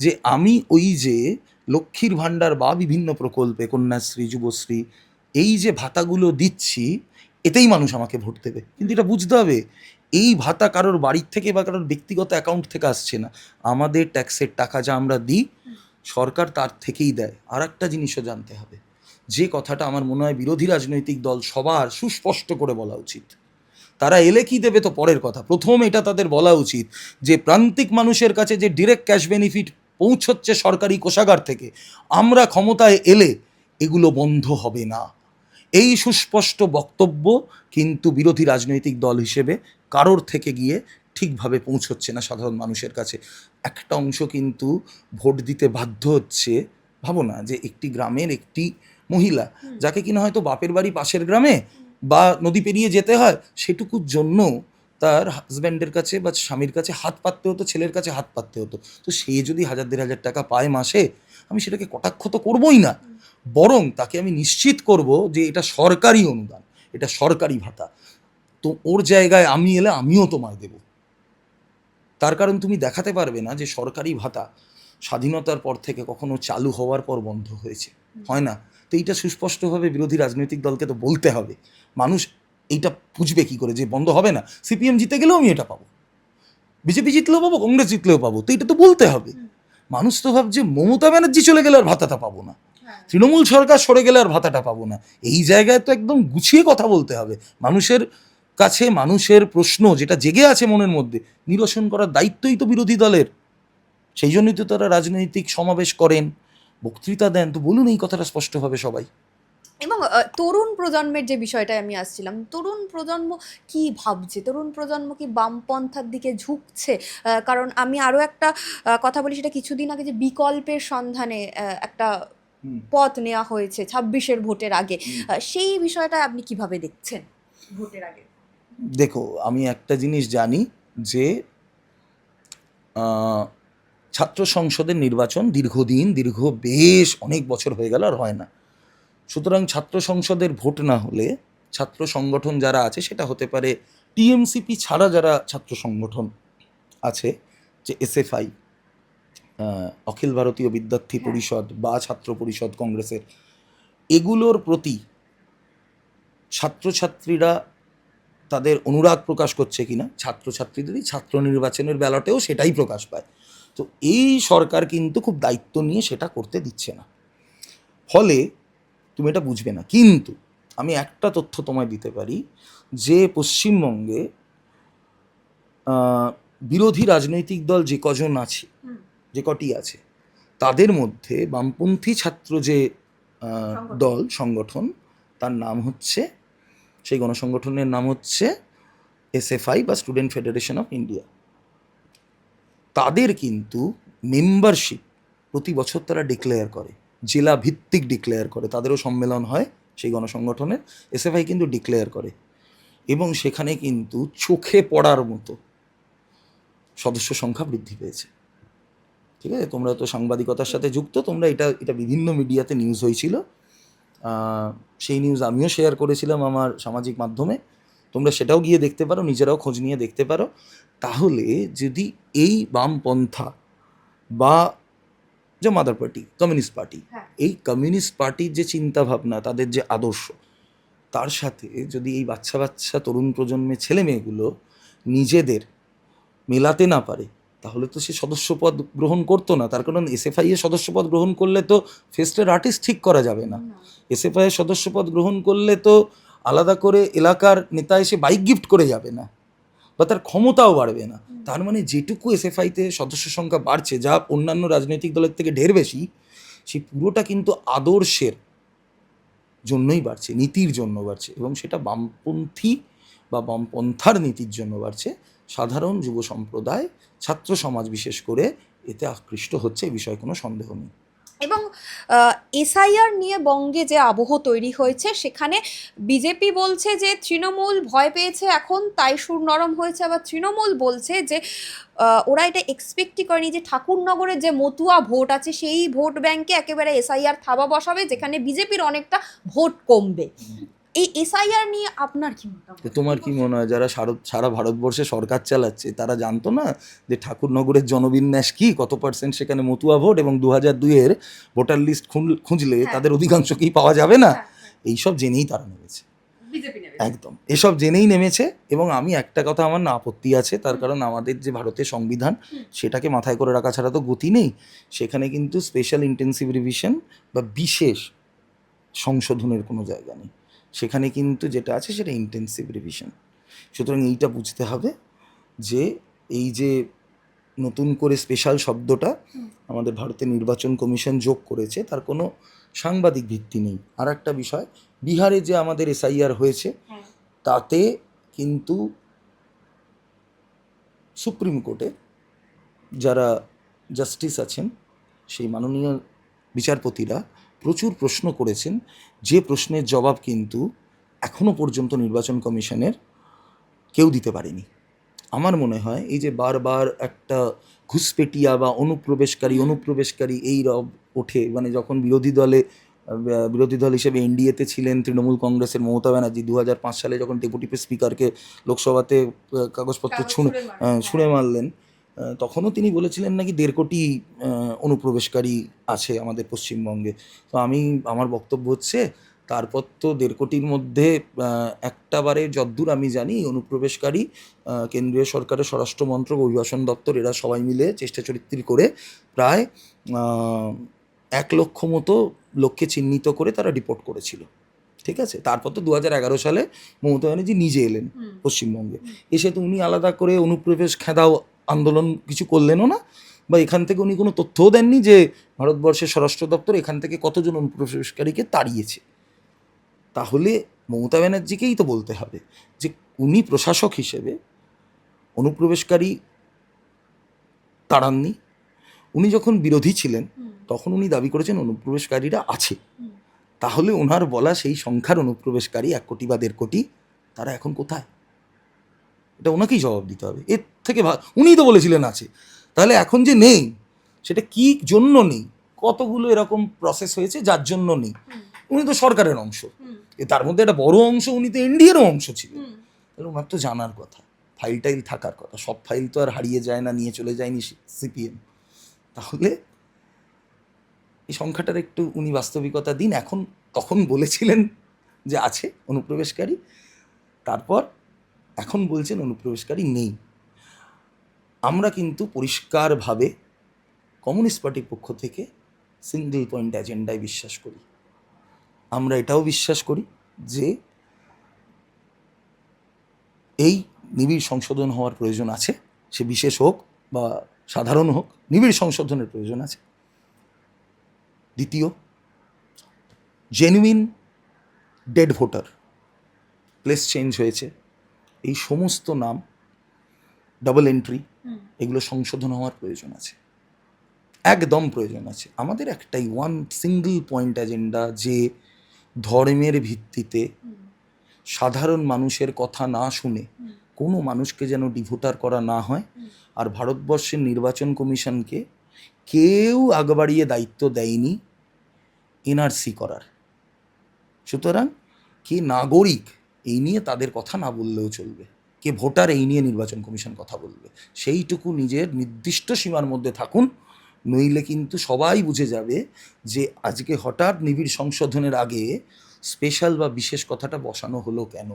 যে আমি ওই যে লক্ষ্মীর ভাণ্ডার বা বিভিন্ন প্রকল্পে কন্যাশ্রী, যুবশ্রী এই যে ভাতাগুলো দিচ্ছি, এতেই মানুষ আমাকে ভোট দেবে। কিন্তু এটা বুঝতে হবে, এই ভাতা কারোর বাড়ির থেকে বা কারোর ব্যক্তিগত অ্যাকাউন্ট থেকে আসছে না। আমাদের ট্যাক্সের টাকা যা আমরা দিই, সরকার তার থেকেই দেয়। আর একটা জিনিসও জানতে হবে, যে কথাটা আমার মনে হয় বিরোধী রাজনৈতিক দল সবার সুস্পষ্ট করে বলা উচিত। তারা এলে কি দেবে তো পরের কথা। প্রথম এটা তাদের বলা উচিত যে প্রান্তিক মানুষের কাছে যে ডিরেক্ট ক্যাশ বেনিফিট পৌঁছচ্ছে সরকারি কোষাগার থেকে আমরা ক্ষমতায় এলে এগুলো বন্ধ হবে না। এই সুস্পষ্ট বক্তব্য কিন্তু বিরোধী রাজনৈতিক দল হিসেবে কারোর থেকে গিয়ে ঠিকভাবে পৌঁছচ্ছে না সাধারণ মানুষের কাছে। একটা অংশ কিন্তু ভোট দিতে বাধ্য হচ্ছে ভাবো না যে একটি গ্রামের একটি মহিলা যাকে কিনা হয়তো বাপের বাড়ি পাশের গ্রামে বা নদী পেরিয়ে যেতে হয় সেটুকুর জন্য তার হাজব্যান্ডের কাছে বা স্বামীর কাছে হাত পাততে হতো, ছেলের কাছে হাত পাততে হতো। তো সে যদি হাজার দেড় হাজার টাকা পায় মাসে, আমি সেটাকে কটাক্ষ তো করবোই না। বরং তাকে আমি নিশ্চিত করব যে এটা সরকারি অনুদান, এটা সরকারি ভাতা। তো ওর জায়গায় আমি এলে আমিও তোমায় দেব। তার কারণ তুমি দেখাতে পারবে না যে সরকারি ভাতা স্বাধীনতার পর থেকে কখনো চালু হওয়ার পর বন্ধ হয়েছে। হয় না? তো এইটা সুস্পষ্টভাবে বিরোধী রাজনৈতিক দলকে তো বলতে হবে। মানুষ এইটা বুঝবে কি করে যে বন্ধ হবে না? সিপিএম জিতে গেলেও আমি এটা পাবো। বিজেপি জিতলেও পাবো কংগ্রেস জিতলেও পাবো তো এটা তো বলতে হবে। মানুষ তো ভাবছে মমতা ব্যানার্জি চলে গেলে আর ভাতাটা পাবো না। তৃণমূল সরকার সরে গেলে আর ভাতাটা পাবো না। এই জায়গায় তো একদম গুছিয়ে কথা বলতে হবে। মানুষের কাছে মানুষের প্রশ্ন যেটা জেগে আছে মনের মধ্যে নিরসন করার দায়িত্বই তো বিরোধী দলের। সেই জন্যই তো তারা রাজনৈতিক সমাবেশ করেন বক্তৃতা দেন। তো বলুন এই কথাটা স্পষ্টভাবে সবাই। এবং তরুণ প্রজন্মের যে বিষয়টায় আমি আসছিলাম তরুণ প্রজন্ম কি ভাবছে? তরুণ প্রজন্ম কি বামপন্থার দিকে ঝুঁকছে? কারণ আমি আরও একটা কথা বলি সেটা কিছুদিন আগে যে বিকল্পের সন্ধানে একটা পথ নেওয়া হয়েছে ছাব্বিশের ভোটের আগে। সেই বিষয়টা আপনি কীভাবে দেখছেন ভোটের আগে? দেখো আমি একটা জিনিস জানি যে আহ, ছাত্র সংসদের নির্বাচন দীর্ঘদিন দীর্ঘ বেশ অনেক বছর হয়ে গেল আর হয় না। সুতরাং ছাত্র সংসদের ভোট না হলে ছাত্র সংগঠন যারা আছে, সেটা হতে পারে টিএমসিপি ছাড়া যারা ছাত্র সংগঠন আছে, যে এসএফআই অখিল ভারতীয় বিদ্যার্থী। পরিষদ বা ছাত্র পরিষদ কংগ্রেসের, এগুলোর প্রতি ছাত্রছাত্রীরা তাদের অনুরাগ প্রকাশ করছে কিনা, ছাত্রছাত্রীদেরই ছাত্র নির্বাচনের ব্যালটেও সেটাই প্রকাশ পায় তো এই সরকার কিন্তু খুব দায়িত্ব নিয়ে সেটা করতে দিচ্ছে না ফলে তুমি এটা বুঝবে না। কিন্তু আমি একটা তথ্য তোমায় দিতে পারি যে পশ্চিমবঙ্গে বিরোধী রাজনৈতিক দল যে কজন আছে যে কটি আছে তাদের মধ্যে বামপন্থী ছাত্র যে দল সংগঠন তার নাম হচ্ছে সেই গণসংগঠনের নাম হচ্ছে এসএফআই বা স্টুডেন্ট ফেডারেশন অফ ইন্ডিয়া। তাদের কিন্তু মেম্বারশিপ প্রতি বছর তারা ডিক্লেয়ার করে। জেলা ভিত্তিক ডিক্লেয়ার করে। তাদেরও সম্মেলন হয় সেই গণসংগঠনের। এসএফআই কিন্তু ডিক্লেয়ার করে। এবং সেখানে কিন্তু চোখে পড়ার মতো সদস্য সংখ্যা বৃদ্ধি পেয়েছে। ঠিক আছে? তোমরা তো সাংবাদিকতার সাথে যুক্ত, তোমরা এটা এটা বিভিন্ন মিডিয়াতে নিউজ হয়েছিল। সেই নিউজ আমিও শেয়ার করেছিলাম আমার সামাজিক মাধ্যমে। তোমরা সেটাও গিয়ে দেখতে পারো, নিজেরাও খোঁজ নিয়ে দেখতে পারো। তাহলে যদি এই বামপন্থা বা যে মাদার পার্টি কমিউনিস্ট পার্টি। হ্যাঁ। এই কমিউনিস্ট পার্টির যে চিন্তা ভাবনা তাদের যে আদর্শ তার সাথে যদি এই বাচ্চা বাচ্চা তরুণ প্রজন্মের ছেলে মেয়েগুলো নিজেদের মেলাতে না পারে তাহলে তো সে সদস্যপদ গ্রহণ করতো না। তার কারণ এসএফআই এর সদস্যপদ গ্রহণ করলে তো ফেস্টের আর্টিস্ট ঠিক করা যাবে না। এসএফআই এর সদস্যপদ গ্রহণ করলে তো আলাদা করে এলাকার নেতা এসে বাইক গিফট করে যাবে না। বা তার ক্ষমতাও বাড়বে না। তার মানে যেটুকু এসএফআইতে সদস্য সংখ্যা বাড়ছে যা অন্যান্য রাজনৈতিক দলের থেকে ঢের বেশি সেই পুরোটা কিন্তু আদর্শের জন্যই বাড়ছে নীতির জন্য বাড়ছে এবং সেটা বামপন্থী বা বামপন্থার নীতির জন্য বাড়ছে। সাধারণ যুব সম্প্রদায় ছাত্র সমাজ বিশেষ করে এতে আকৃষ্ট হচ্ছে এ বিষয়ে কোনো সন্দেহ নেই। এবং এসআইআর নিয়ে বঙ্গে যে আবহ তৈরি হয়েছে, সেখানে বিজেপি বলছে যে তৃণমূল ভয় পেয়েছে এখন, তাই সুর নরম হয়েছে। আবার তৃণমূল বলছে যে ওরা এটা এক্সপেক্টই করেনি যে ঠাকুরনগরের যে মতুয়া ভোট আছে, সেই ভোট ব্যাংকে একেবারে এসআইআর থাবা বসাবে, যেখানে বিজেপির অনেকটা ভোট কমবে। এই এসআইআর নিয়ে আপনার কি মতামত? তোমার কি মনে হয় যারা সারা ভারতবর্ষে সরকার চালাচ্ছে তারা জানতো না যে ঠাকুরনগরের জনবিন্যাস কি? কত পার্সেন্ট সেখানে মতুয়া ভোট এবং দু হাজার দুইয়ের ভোটার লিস্ট খুঁজলে হ্যাঁ। তাদের অধিকাংশকেই পাওয়া যাবে না। হ্যাঁ, এইসব জেনেই তারা নেমেছে। একদম। এসব জেনেই নেমেছে এবং আমি একটা কথা আমার না আপত্তি আছে তার কারণ আমাদের যে ভারতের সংবিধান সেটাকে মাথায় করে রাখা ছাড়া তো গতি নেই। সেখানে কিন্তু স্পেশাল ইন্টেন্সিভ রিভিশন বা বিশেষ সংশোধনের কোনো জায়গা নেই। সেখানে কিন্তু যেটা আছে সেটা ইন্টেন্সিভ রিভিশন সুতরাং এইটা বুঝতে হবে যে এই যে নতুন করে স্পেশাল শব্দটা আমাদের ভারতের নির্বাচন কমিশন যোগ করেছে তার কোনো সাংবাদিক ভিত্তি নেই। আর একটা বিষয় বিহারে যে আমাদের এসআইআর হয়েছে হ্যাঁ। তাতে কিন্তু সুপ্রিম কোর্টে যারা জাস্টিস আছেন সেই মাননীয় বিচারপতিরা প্রচুর প্রশ্ন করেছেন। যে প্রশ্নের জবাব কিন্তু এখনও পর্যন্ত নির্বাচন কমিশনের কেউ দিতে পারেনি। আমার মনে হয় এই যে বারবার একটা ঘুষপেটিয়া বা অনুপ্রবেশকারী অনুপ্রবেশকারী এই রব ওঠে মানে যখন বিরোধী দলে বিরোধী দল হিসেবে এনডিএতে ছিলেন তৃণমূল কংগ্রেসের মমতা ব্যানার্জি দু হাজার পাঁচ সালে যখন ডেপুটি স্পিকারকে লোকসভাতে কাগজপত্র ছুঁড়ে ছুঁড়ে মারলেন তখনও তিনি বলেছিলেন নাকি দেড় কোটি অনুপ্রবেশকারী আছে আমাদের পশ্চিমবঙ্গে। তো আমি আমার বক্তব্য হচ্ছে তারপর তো দেড় কোটির মধ্যে একটা বারে যদ্দূর আমি জানি অনুপ্রবেশকারী কেন্দ্রীয় সরকারের স্বরাষ্ট্র মন্ত্রক অভিবাসন দপ্তর এরা সবাই মিলে চেষ্টা চরিত্রি করে প্রায় এক লক্ষ মতো লোককে চিহ্নিত করে তারা রিপোর্ট করেছিল। ঠিক আছে? তারপর তো দু হাজার এগারো সালে মমতা ব্যানার্জি নিজে এলেন পশ্চিমবঙ্গে। এসে তো উনি আলাদা করে অনুপ্রবেশ খেদাও আন্দোলন কিছু করলেনও না বা এখান থেকে উনি কোনো তথ্যও দেননি যে ভারতবর্ষের স্বরাষ্ট্র দপ্তর এখান থেকে কতজন অনুপ্রবেশকারীকে তাড়িয়েছে। তাহলে মমতা ব্যানার্জিকেই তো বলতে হবে যে উনি প্রশাসক হিসেবে অনুপ্রবেশকারী তাড়াননি। উনি যখন বিরোধী ছিলেন তখন উনি দাবি করেছেন অনুপ্রবেশকারীরা আছে। তাহলে ওনার বলা সেই সংখ্যার অনুপ্রবেশকারী এক কোটি বা দেড় কোটি তারা এখন কোথায়? এটা ওনাকেই জবাব দিতে হবে। এর থেকে উনিই তো বলেছিলেন আছে। তাহলে এখন যে নেই সেটা কি জন্য নেই? কতগুলো এরকম প্রসেস হয়েছে যার জন্য নেই? উনি তো সরকারের অংশ। তার মধ্যে একটা বড় অংশ উনি তো এনডিএরও অংশ ছিলেন। হুম। তাহলে ওনার তো জানার কথা। ফাইল টাইল থাকার কথা। সব ফাইল তো আর হারিয়ে যায় না নিয়ে চলে যায়নি সিপিএম তাহলে এই সংখ্যাটার একটু উনি বাস্তবিকতা দিন। এখন তখন বলেছিলেন যে আছে অনুপ্রবেশকারী তারপর এখন বলছেন অনুপ্রবেশকারী নেই। আমরা কিন্তু পরিষ্কারভাবে কমিউনিস্ট পার্টির পক্ষ থেকে সিঙ্গেল পয়েন্ট এজেন্ডায় বিশ্বাস করি। আমরা এটাও বিশ্বাস করি যে এই নিবিড় সংশোধন হওয়ার প্রয়োজন আছে, সে বিশেষ হোক বা সাধারণ হোক, নিবিড় সংশোধনের প্রয়োজন আছে। দ্বিতীয় genuine dead voter place change হয়েছে। এই সমস্ত নাম ডাবল এন্ট্রি এগুলো সংশোধন হওয়ার প্রয়োজন আছে। একদম প্রয়োজন আছে। আমাদের একটাই ওয়ান সিঙ্গল পয়েন্ট এজেন্ডা যে ধর্মের ভিত্তিতে সাধারণ মানুষের কথা না শুনে কোনো মানুষকে যেন ডিভোটার করা না হয় আর ভারতবর্ষের নির্বাচন কমিশনকে কেউ আগ বাড়িয়ে দায়িত্ব দেয়নি এনআরসি করার। সুতরাং কে নাগরিক এই নিয়ে তাদের কথা না বললেও চলবে। কে ভোটার এই নিয়ে নির্বাচন কমিশন কথা বলবে। সেইটুকু নিজের নির্দিষ্ট সীমার মধ্যে থাকুন, নইলে কিন্তু সবাই বুঝে যাবে যে আজকে হঠাৎ নিবিড় সংশোধনের আগে স্পেশাল বা বিশেষ কথাটা বসানো হলো কেন?